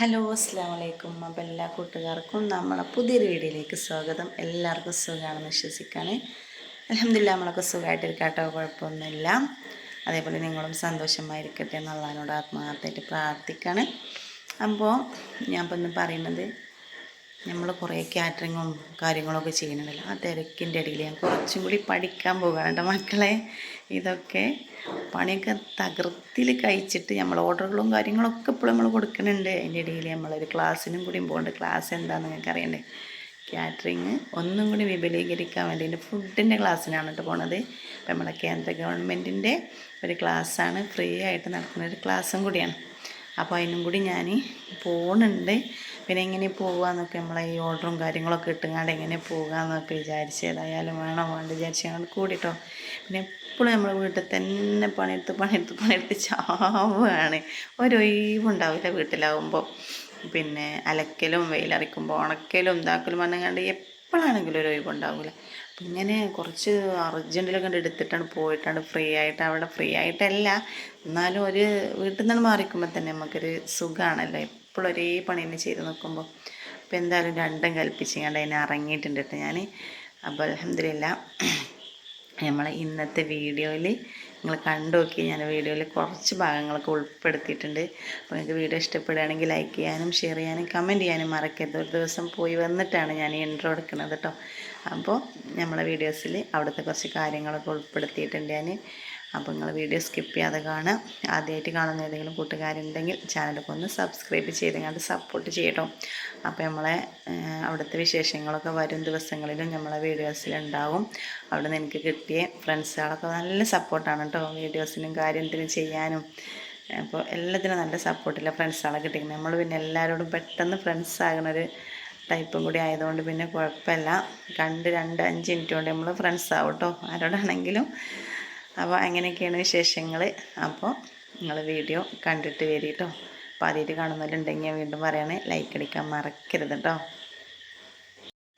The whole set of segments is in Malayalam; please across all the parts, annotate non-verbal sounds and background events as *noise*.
ഹലോ അസ്സാം വലൈക്കും അപ്പം എല്ലാ കൂട്ടുകാർക്കും നമ്മളെ പുതിയൊരു വീഡിയോയിലേക്ക് സ്വാഗതം. എല്ലാവർക്കും സുഖമാണെന്ന് വിശ്വസിക്കുകയാണ് അലഹമില്ല നമ്മളൊക്കെ സുഖമായിട്ടിരിക്കട്ടോ. കുഴപ്പമൊന്നുമില്ല. അതേപോലെ നിങ്ങളും സന്തോഷമായിരിക്കട്ടെ എന്നുള്ളതിനോട് ആത്മാർത്ഥമായിട്ട് പ്രാർത്ഥിക്കുകയാണ് അപ്പോൾ ഞാൻ ഇപ്പം ഇന്ന് പറയുന്നത് നമ്മൾ കുറേ കാറ്ററിങ്ങും കാര്യങ്ങളൊക്കെ ചെയ്യുന്നുണ്ടല്ലോ. ആ തിരക്കിന്റെ ഇടയിൽ ഞാൻ കുറച്ചും കൂടി പഠിക്കാൻ എന്റെ മക്കളെ. ഇതൊക്കെ പണിയൊക്കെ തകർത്തിൽ കഴിച്ചിട്ട് നമ്മൾ ഓർഡറുകളും കാര്യങ്ങളൊക്കെ ഇപ്പോഴും നമ്മൾ കൊടുക്കുന്നുണ്ട്. അതിന്റെ ഇടയിൽ നമ്മളൊരു ക്ലാസ്സിനും കൂടി പോകുന്നുണ്ട് ക്ലാസ് എന്താണെന്ന് നിങ്ങൾക്ക് അറിയണ്ടേ? കാറ്ററിങ് ഒന്നും കൂടി വിപുലീകരിക്കാൻ വേണ്ടിയിട്ട് ഫുഡിന്റെ ക്ലാസ്സിനാണ് കേട്ടോ പോണത്. അപ്പം നമ്മളെ കേന്ദ്ര ഗവൺമെന്റിന്റെ ഒരു ക്ലാസ്സാണ്. ഫ്രീ ആയിട്ട് നടക്കുന്ന ഒരു ക്ലാസ്സും കൂടിയാണ്. അപ്പോൾ അതിനും കൂടി ഞാൻ പോകുന്നുണ്ട് പിന്നെ എങ്ങനെ പോകാമെന്നൊക്കെ നമ്മളെ ഈ ഓർഡറും കാര്യങ്ങളൊക്കെ ഇട്ടുങ്ങാണ്ട് എങ്ങനെ പോകാമെന്നൊക്കെ വിചാരിച്ച് ഏതായാലും വേണോ വേണ്ട വിചാരിച്ച് ഞങ്ങൾ കൂടിട്ടോ. പിന്നെ എപ്പോഴും നമ്മൾ വീട്ടിൽ തന്നെ പണിയെടുത്ത് പണിയെടുത്ത് പണിയെടുത്ത് ചാവുകയാണ് ഒരൊഴിവുണ്ടാവില്ല വീട്ടിലാവുമ്പോൾ പിന്നെ അലക്കലും വെയിലറിക്കുമ്പോൾ ഉണക്കലും ഇതാക്കലും പറഞ്ഞാണ്ട് എപ്പോഴാണെങ്കിലും ഒരു ഒഴിവുണ്ടാവില്ല. അപ്പം ഇങ്ങനെ കുറച്ച് അർജന്റിലൊക്കെ കണ്ട് എടുത്തിട്ടാണ് പോയിട്ടാണ് ഫ്രീ ആയിട്ട് അവിടെ ഫ്രീ ആയിട്ടല്ല. എന്നാലും ഒരു വീട്ടിൽ നിന്ന് മാറിക്കുമ്പോൾ തന്നെ നമുക്കൊരു സുഖമാണല്ലോ എപ്പോഴും ഒരേ പണി തന്നെ ചെയ്ത് നോക്കുമ്പോൾ അപ്പോൾ എന്തായാലും രണ്ടും കൽപ്പിച്ച് കണ്ട് അതിനെ ഇറങ്ങിയിട്ടുണ്ട് കേട്ടോ ഞാൻ അപ്പോൾ അലഹമില്ല നമ്മളെ ഇന്നത്തെ വീഡിയോയിൽ നിങ്ങൾ കണ്ടു നോക്കി ഞാൻ വീഡിയോയിൽ കുറച്ച് ഭാഗങ്ങളൊക്കെ ഉൾപ്പെടുത്തിയിട്ടുണ്ട്. അപ്പോൾ നിങ്ങൾക്ക് വീഡിയോ ഇഷ്ടപ്പെടുകയാണെങ്കിൽ ലൈക്ക് ചെയ്യാനും ഷെയർ ചെയ്യാനും കമന്റ് ചെയ്യാനും മറക്കരുത്. ഒരു ദിവസം പോയി വന്നിട്ടാണ് ഞാൻ ഇൻട്രോ എടുക്കുന്നത് കേട്ടോ. അപ്പോൾ നമ്മളെ വീഡിയോസിൽ അവിടുത്തെ കുറച്ച് കാര്യങ്ങളൊക്കെ ഉൾപ്പെടുത്തിയിട്ടുണ്ട് ഞാൻ അപ്പോൾ നിങ്ങൾ വീഡിയോ സ്കിപ്പ് ചെയ്യാതെ കാണുക. ആദ്യമായിട്ട് കാണുന്ന ഏതെങ്കിലും കൂട്ടുകാരുണ്ടെങ്കിൽ ചാനലൊക്കെ ഒന്ന് സബ്സ്ക്രൈബ് ചെയ്ത് സപ്പോർട്ട് ചെയ്യട്ടോ. അപ്പോൾ നമ്മളെ അവിടുത്തെ വിശേഷങ്ങളൊക്കെ വരും ദിവസങ്ങളിലും നമ്മളെ വീഡിയോസിലുണ്ടാവും അവിടെ നിന്ന് എനിക്ക് കിട്ടിയ ഫ്രണ്ട്സുകളൊക്കെ നല്ല സപ്പോർട്ടാണ് കേട്ടോ വീഡിയോസിനും കാര്യത്തിനും ചെയ്യാനും. അപ്പോൾ എല്ലാത്തിനും നല്ല സപ്പോർട്ടില്ല ഫ്രണ്ട്സുകളെ കിട്ടിക്കുന്നത്. നമ്മൾ പിന്നെ എല്ലാവരോടും പെട്ടെന്ന് ഫ്രണ്ട്സ് ആകുന്നൊരു ടൈപ്പും കൂടി ആയതുകൊണ്ട് പിന്നെ കുഴപ്പമില്ല. രണ്ട് രണ്ട് അഞ്ച് മിനിറ്റ് കൊണ്ട് നമ്മൾ ഫ്രണ്ട്സ് ആവും കേട്ടോ ആരോടാണെങ്കിലും അപ്പോൾ അങ്ങനെയൊക്കെയാണ് വിശേഷങ്ങൾ അപ്പോൾ നിങ്ങൾ വീഡിയോ കണ്ടിട്ട് വരിട്ടോ. അപ്പോൾ ആദ്യമായിട്ട് കാണുന്നവരുണ്ടെങ്കിൽ വീണ്ടും പറയണേ ലൈക്ക് അടിക്കാൻ മറക്കരുത് കേട്ടോ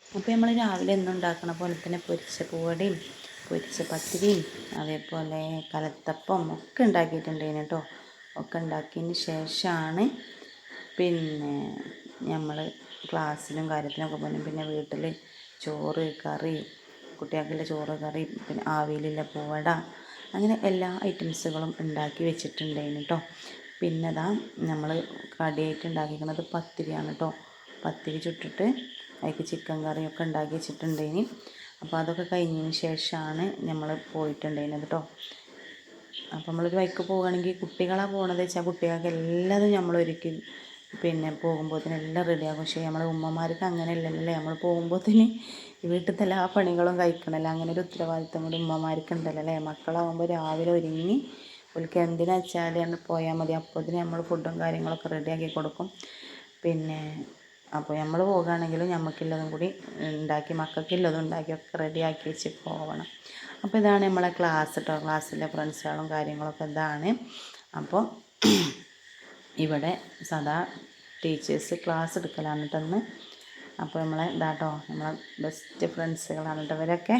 അപ്പോൾ നമ്മൾ രാവിലെ എന്നും ഉണ്ടാക്കണ പോലെ തന്നെ പൊരിച്ച പൂവടിയും പൊരിച്ച പത്തിരിയും അതേപോലെ കലത്തപ്പം ഒക്കെ ഉണ്ടാക്കിയിട്ടുണ്ടേന് കേട്ടോ ഒക്കെ ഉണ്ടാക്കിയതിന് ശേഷമാണ് പിന്നെ നമ്മൾ ക്ലാസ്സിലും കാര്യത്തിനൊക്കെ പോകുന്നത് പിന്നെ വീട്ടിൽ ചോറ് കറി കുട്ടികൾക്കുള്ള ചോറ് കറി പിന്നെ ആവിയിലുള്ള പൂവട അങ്ങനെ എല്ലാ ഐറ്റംസുകളും ഉണ്ടാക്കി വെച്ചിട്ടുണ്ടായിരുന്നു കേട്ടോ പിന്നെ അതാ നമ്മൾ കടിയായിട്ട് ഉണ്ടാക്കിയിരിക്കുന്നത് പത്തിരിയാണ് കേട്ടോ പത്തിരി ചുട്ടിട്ട് അതിലേക്ക് ചിക്കൻ കറിയൊക്കെ ഉണ്ടാക്കി വെച്ചിട്ടുണ്ടായിനി. അപ്പോൾ അതൊക്കെ കഴിഞ്ഞതിന് ശേഷമാണ് നമ്മൾ പോയിട്ടുണ്ടായിരുന്നത് കേട്ടോ അപ്പോൾ നമ്മളൊരു വൈക്ക് പോവുകയാണെങ്കിൽ കുട്ടികളാണ് പോകണത് വെച്ചാൽ കുട്ടികൾക്ക് എല്ലാതും നമ്മൾ ഒരുക്കി പിന്നെ പോകുമ്പോഴത്തേന് എല്ലാം റെഡിയാകും പക്ഷേ നമ്മളെ ഉമ്മമാർക്ക് അങ്ങനെ അല്ലല്ലേ നമ്മൾ പോകുമ്പോഴത്തേന് വീട്ടിലത്തെ എല്ലാ പണികളും കഴിക്കണമല്ലോ അങ്ങനെ ഒരു ഉത്തരവാദിത്തം കൂടി ഉമ്മമാർക്ക് ഉണ്ടല്ലോ അല്ലേ? മക്കളാകുമ്പോൾ രാവിലെ ഒരുങ്ങി ഓൾക്ക് എന്തിനാ വെച്ചാൽ പോയാൽ മതി. അപ്പോഴത്തേന് നമ്മൾ ഫുഡും കാര്യങ്ങളൊക്കെ റെഡിയാക്കി കൊടുക്കും. പിന്നെ അപ്പോൾ നമ്മൾ പോകുകയാണെങ്കിലും നമുക്കുള്ളതും കൂടി ഉണ്ടാക്കി മക്കൾക്കുള്ളതും ഉണ്ടാക്കി ഒക്കെ റെഡിയാക്കി വെച്ച് പോകണം അപ്പോൾ ഇതാണ് നമ്മളെ ക്ലാസ് കേട്ടോ ക്ലാസ്സിലെ ഫ്രണ്ട്സുകളും കാര്യങ്ങളൊക്കെ ഇതാണ്. അപ്പോൾ ഇവിടെ സദാ ടീച്ചേഴ്സ് ക്ലാസ് എടുക്കലാണ് കേട്ടോ അപ്പോൾ നമ്മളെ ഇതാട്ടോ നമ്മളെ ബെസ്റ്റ് ഫ്രണ്ട്സുകളാണ് കേട്ടോ ഇവരൊക്കെ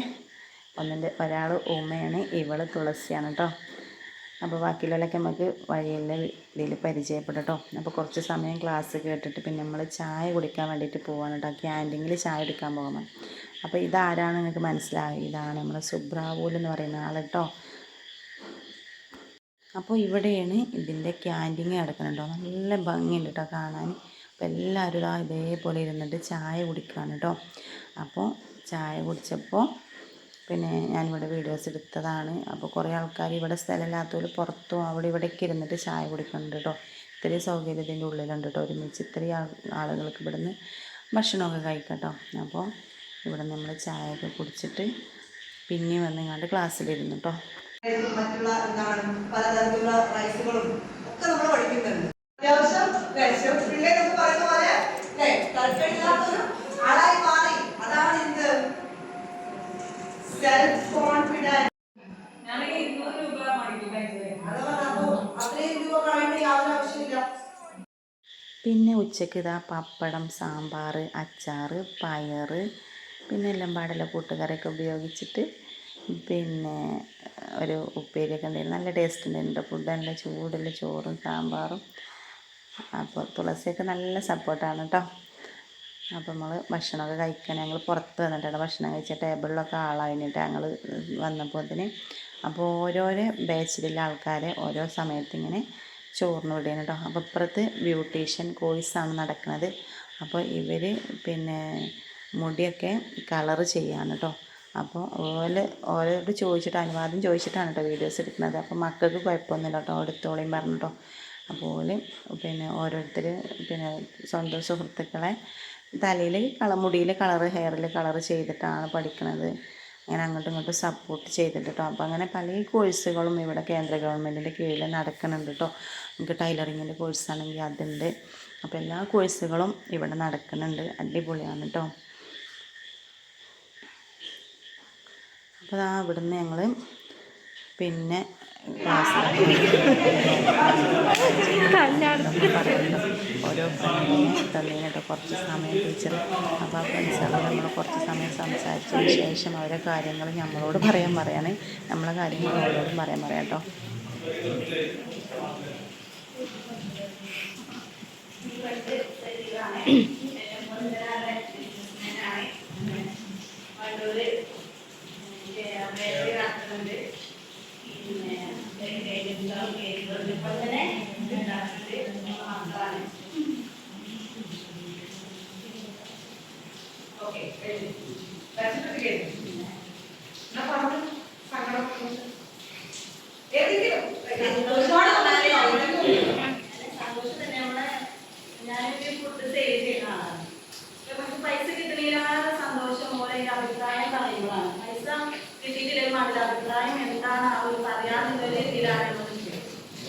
ഒന്നിന്റെ ഒരാൾ ഉമ്മയാണ് ഇവൾ തുളസിയാണ് കേട്ടോ അപ്പോൾ ബാക്കിയുള്ളവരൊക്കെ നമുക്ക് വഴിയുള്ള ഇതിൽ പരിചയപ്പെട്ടോ അപ്പോൾ കുറച്ച് സമയം ക്ലാസ് കേട്ടിട്ട് പിന്നെ നമ്മൾ ചായ കുടിക്കാൻ വേണ്ടിയിട്ട് പോവാണ് കേട്ടോ ക്യാന്റീനിൽ ചായ എടുക്കാൻ പോകാൻ അപ്പോൾ ഇതാരാണ് നിങ്ങൾക്ക് മനസ്സിലായി? ഇതാണ് നമ്മുടെ സുബ്രാവൂൽ എന്ന് പറയുന്ന ആൾ കേട്ടോ അപ്പോൾ ഇവിടെയാണ് ഇതിന്റെ ക്യാന്റീൻ കിടക്കുന്നുണ്ടോ നല്ല ഭംഗിയുണ്ട് കേട്ടോ കാണാൻ. അപ്പോൾ എല്ലാവരും ഇതാ ഇതേപോലെ ഇരുന്നിട്ട് ചായ കുടിക്കുകയാണ് കേട്ടോ. അപ്പോൾ ചായ കുടിച്ചപ്പോൾ പിന്നെ ഞാനിവിടെ വീഡിയോസ് എടുത്തതാണ്. അപ്പോൾ കുറേ ആൾക്കാർ ഇവിടെ സ്ഥലമില്ലാത്തവർ പുറത്തും അവിടെ ഇവിടെയൊക്കെ ഇരുന്നിട്ട് ചായ കുടിക്കുന്നുണ്ട് കേട്ടോ. ഇത്രയും സൗകര്യം ഇതിന്റെ ഉള്ളിലുണ്ട് കേട്ടോ. ഒരുമിച്ച് ഇത്രയും ആളുകൾക്ക് ഇവിടുന്ന് ഭക്ഷണമൊക്കെ കഴിക്കട്ടോ അപ്പോൾ ഇവിടെ നമ്മൾ ചായയൊക്കെ കുടിച്ചിട്ട് പിന്നെ വന്നിങ്ങാണ്ട് ക്ലാസ്സിലിരുന്നു കേട്ടോ. മറ്റുള്ള എന്താണ് പലതരത്തിലുള്ള റൈസുകളും ഒക്കെ നമ്മൾ പഠിക്കുന്നുണ്ട്. അത്യാവശ്യം പിള്ളേർ പറയുന്ന പോലെ തൽക്കടില്ലാത്തൊരു ആളായി മാറി. അതാണ് ഇത്. സെൽഫ് കോൺഫിഡൻസ് പിന്നെ ഉച്ചയ്ക്ക് ഇതാ പപ്പടം സാമ്പാർ അച്ചാർ പയർ പിന്നെ എല്ലാം പാടെല്ലാം കൂട്ടുകറിയൊക്കെ ഉപയോഗിച്ചിട്ട് പിന്നെ ഒരു ഉപ്പേരിയൊക്കെ ഉണ്ടായിരുന്നു നല്ല ടേസ്റ്റ് ഉണ്ടായിരുന്നു ഫുഡ് നല്ല ചൂടുള്ള ചോറും സാമ്പാറും. അപ്പോൾ തുളസിയൊക്കെ നല്ല സപ്പോർട്ടാണ് കേട്ടോ അപ്പോൾ നമ്മൾ ഭക്ഷണമൊക്കെ കഴിക്കാൻ ഞങ്ങൾ പുറത്ത് വന്നിട്ടാണ് ഭക്ഷണം കഴിച്ച ടേബിളിലൊക്കെ ആളായിട്ട് ഞങ്ങൾ വന്നപ്പോഴത്തേന് അപ്പോൾ ഓരോരോ ബാച്ചിലുള്ള ആൾക്കാരെ ഓരോ സമയത്ത് ഇങ്ങനെ ചോറിന് വിടുകയാണ് കേട്ടോ അപ്പോൾ ഇപ്പുറത്ത് ബ്യൂട്ടീഷ്യൻ കോഴ്സാണ് നടക്കുന്നത് അപ്പോൾ ഇവർ പിന്നെ മുടിയൊക്കെ കളറ് ചെയ്യാണ് കേട്ടോ അപ്പോൾ ഓൽ ഓരോട് ചോദിച്ചിട്ട് അനുവാദം ചോദിച്ചിട്ടാണ് കേട്ടോ വീഡിയോസ് എടുക്കുന്നത്. അപ്പോൾ മക്കൾക്ക് കുഴപ്പമൊന്നുമില്ല കേട്ടോ എടുത്തോളിയും പറഞ്ഞു കേട്ടോ അപ്പോൾ ഓൽ പിന്നെ ഓരോരുത്തർ പിന്നെ സ്വന്തം സുഹൃത്തുക്കളെ തലയിൽ കള മുടിയിൽ ഹെയറിൽ കളറ് ചെയ്തിട്ടാണ് പഠിക്കുന്നത് അങ്ങനെ അങ്ങോട്ടും ഇങ്ങോട്ടും സപ്പോർട്ട് ചെയ്തിട്ട് കേട്ടോ അപ്പോൾ അങ്ങനെ പല കോഴ്സുകളും ഇവിടെ കേന്ദ്ര ഗവൺമെന്റിന്റെ കീഴിൽ നടക്കുന്നുണ്ട് കേട്ടോ നമുക്ക് ടൈലറിങ്ങിന്റെ കോഴ്സാണെങ്കിൽ അതുണ്ട്. അപ്പോൾ എല്ലാ കോഴ്സുകളും ഇവിടെ നടക്കുന്നുണ്ട്. അടിപൊളിയാണ് കേട്ടോ അപ്പോൾ ആ ഇവിടുന്ന് ഞങ്ങൾ പിന്നെ ഓരോ ഫ്രണ്ടിനെ തന്നീന് കേട്ടോ കുറച്ച് സമയം ടീച്ചർ അപ്പോൾ ആ ഫ്രണ്ട്സുകൾ നമ്മൾ കുറച്ച് സമയം സംസാരിച്ചതിന് ശേഷം അവരെ കാര്യങ്ങൾ നമ്മളോട് പറയാൻ പറയാണ്. നമ്മളെ കാര്യങ്ങൾ അവരോടും പറയാൻ പറയാം കേട്ടോ *clears throat* *clears throat* സന്തോഷം തന്നെ നമ്മളെ ഞാനൊരു ഫുഡ് സേവ് ചെയ്യുന്ന ആളാണ്. നമുക്ക് പൈസ കിട്ടുന്നതിലേറെ സന്തോഷം പോലെ അഭിപ്രായം പറയുന്നതാണ്. പൈസ അവരുടെ അഭിപ്രായം എന്താണ് ഒരു പറയാനുള്ള രീതിയിലാണ്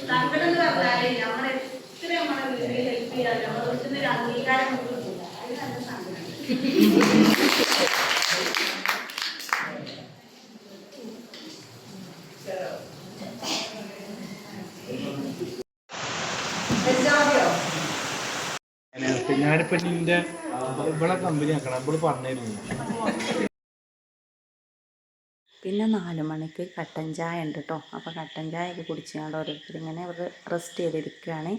സങ്കടം എന്ന് പറഞ്ഞാൽ നമ്മൾ എത്ര നമ്മുടെ വീട്ടിൽ ഹെൽപ്പ് ചെയ്യാൻ നമ്മൾ നിന്ന് ഒരു അംഗീകാരം അത് നല്ല സങ്കടം ഞാനിപ്പോ നിന്റെ ഇവിടെ കമ്പനി ആക്കണം. ഇവിടെ പറഞ്ഞിരുന്നു. പിന്നെ നാല് മണിക്ക് കട്ടൻ ചായ ഉണ്ട് കേട്ടോ അപ്പോൾ കട്ടൻ ചായ ഒക്കെ കുടിച്ചാണ്ട് ഓരോരുത്തർ ഇങ്ങനെ അവർ റെസ്റ്റ് ചെയ്തിരിക്കുകയാണ്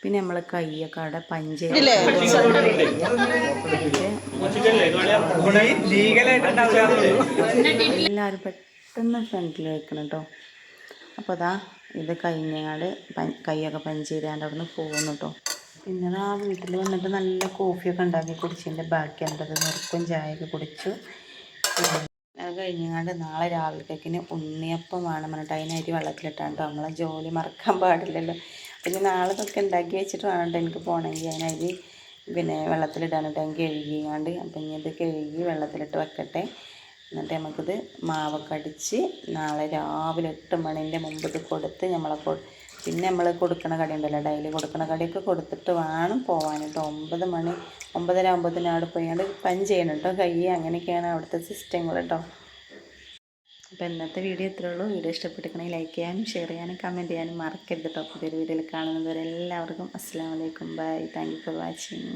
പിന്നെ നമ്മൾ കൈയൊക്കെ അവിടെ പഞ്ച് എല്ലാവരും പെട്ടെന്ന് ഫ്രണ്ടിൽ വെക്കണം കേട്ടോ അപ്പോൾ അതാ ഇത് കഴിഞ്ഞാട് കൈയൊക്കെ പഞ്ച് ചെയ്താണ്ട് അവിടെ നിന്ന് പോകുന്നു കേട്ടോ പിന്നെ ആ വീട്ടിൽ വന്നിട്ട് നല്ല കോഫിയൊക്കെ ഉണ്ടാക്കി കുടിച്ചതിന്റെ ബാക്കി ഉണ്ടത് ചായ ചായയൊക്കെ കുടിച്ചു. കഴിഞ്ഞാണ്ട് നാളെ രാവിലത്തേക്കിന് ഉണ്ണിയപ്പം വേണം പറഞ്ഞിട്ട് അതിനരി വെള്ളത്തിലിട്ടാണ്ട് നമ്മളെ ജോലി മറക്കാൻ പാടില്ലല്ലോ. പിന്നെ നാളെ ഇതൊക്കെ ഉണ്ടാക്കി വെച്ചിട്ട് വേണം എനിക്ക് പോകണമെങ്കിൽ അതിനരി പിന്നെ വെള്ളത്തിലിടാനിട്ട് ഞാൻ കഴുകിയാണ്ട് അപ്പം ഇനി ഇത് കഴുകി വെള്ളത്തിലിട്ട് വെക്കട്ടെ. എന്നിട്ട് നമുക്കിത് മാവൊക്കെ അടിച്ച് നാളെ രാവിലെ എട്ട് മണിന്റെ മുമ്പ് ഇത് കൊടുത്ത് നമ്മളെ പിന്നെ നമ്മൾ കൊടുക്കണ കടി ഉണ്ടല്ലോ ഡെയിലി കൊടുക്കണ കടിയൊക്കെ കൊടുത്തിട്ട് വേണം പോകാൻ കേട്ടോ ഒമ്പത് മണി ഒമ്പതര ആകുമ്പോഴത്തേനും അവിടെ പോയാണ്ട് പഞ്ച് ചെയ്യണം കേട്ടോ കൈ അങ്ങനെയൊക്കെയാണ് അവിടുത്തെ സിസ്റ്റങ്ങൾ കേട്ടോ. അപ്പോൾ ഇന്നത്തെ വീഡിയോ ഇത്രേ ഉള്ളൂ. വീഡിയോ ഇഷ്ടപ്പെട്ടിരിക്കണേ ലൈക്ക് ചെയ്യാനും ഷെയർ ചെയ്യാനും കമന്റ് ചെയ്യാനും മറക്കരുത് കേട്ടോ. പുതിയൊരു വീഡിയോയിൽ കാണുന്നവരെല്ലാവർക്കും അസ്സാം വലൈക്കും bye thank you for watching